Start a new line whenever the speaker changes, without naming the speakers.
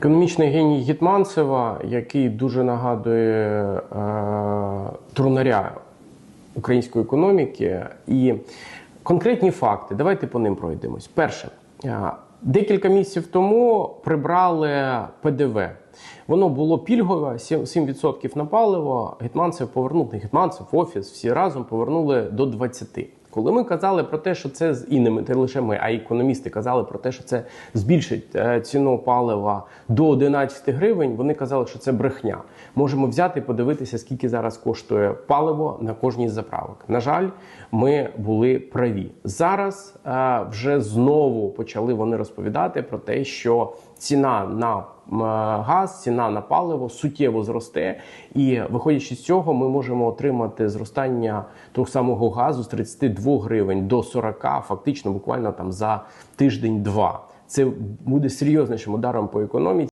Економічний геній Гетманцева, який дуже нагадує е, трунаря української економіки, і конкретні факти. Давайте по ним пройдемось. Перше, е, декілька місяців тому прибрали ПДВ. Воно було пільгове, 7% 7% на паливо. Гетманцев повернув, не Гетманцев, офіс, всі разом повернули до 20%. Коли ми казали про те, що це з- і не ми, не лише ми, а й економісти казали про те, що це збільшить е, ціну палива до 11 гривень, вони казали, що це брехня. Можемо взяти і подивитися, скільки зараз коштує паливо на кожній з заправок. На жаль, ми були праві. Зараз е, вже знову почали вони розповідати про те, що ціна на газ, ціна на паливо суттєво зросте, і виходячи з цього, ми можемо отримати зростання того самого газу з 32 гривень до 40, фактично буквально там за тиждень-два. Це буде серйознішим ударом по економіці.